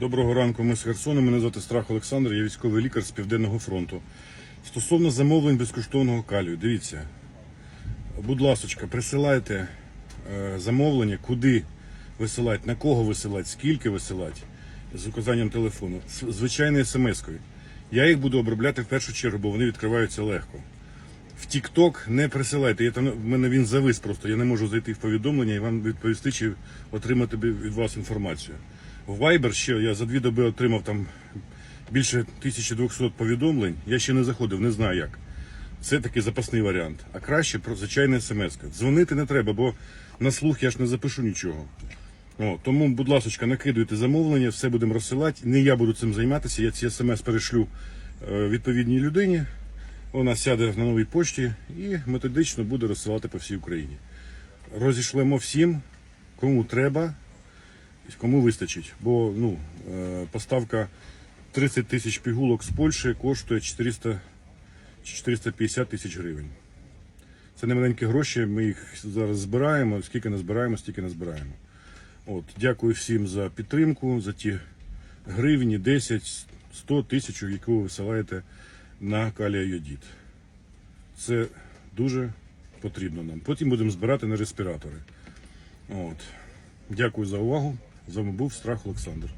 Доброго ранку, ми з Херсону. Мене звати Страх Олександр, я військовий лікар з Південного фронту. Стосовно замовлень безкоштовного калію, дивіться, будь ласочка, присилайте е, замовлення, куди висилати, на кого висилати, скільки висилати, з указанням телефону, звичайною смс-кою. Я їх буду обробляти в першу чергу, бо вони відкриваються легко. В TikTok не присилайте. Я там в мене він завис просто. Я не можу зайти в повідомлення і вам відповісти чи отримати від вас інформацію. В Viber ще я за дві доби отримав там більше 1200 повідомлень. Я ще не заходив, не знаю як. Це такий запасний варіант. А краще про звичайна смс. Дзвонити не треба, бо на слух я ж не запишу нічого. О, тому, будь ласка, накидуйте замовлення, все будемо розсилати. Не я буду цим займатися. Я ці смс перешлю е, відповідній людині. Вона сяде на новій пошті і методично буде розсилати по всій Україні. Розійшлемо всім, кому треба, кому вистачить. Бо ну, е, поставка 30 тисяч пігулок з Польщі коштує 400 450 тисяч гривень. Це не маленькі гроші, ми їх зараз збираємо. Скільки не збираємо, стільки не збираємо. От, дякую всім за підтримку, за ті гривні, 10, 100 тисяч, яку ви висилаєте на калія йодід. Це дуже потрібно нам. Потім будемо збирати на респіратори. От. Дякую за увагу. З був Страх Олександр.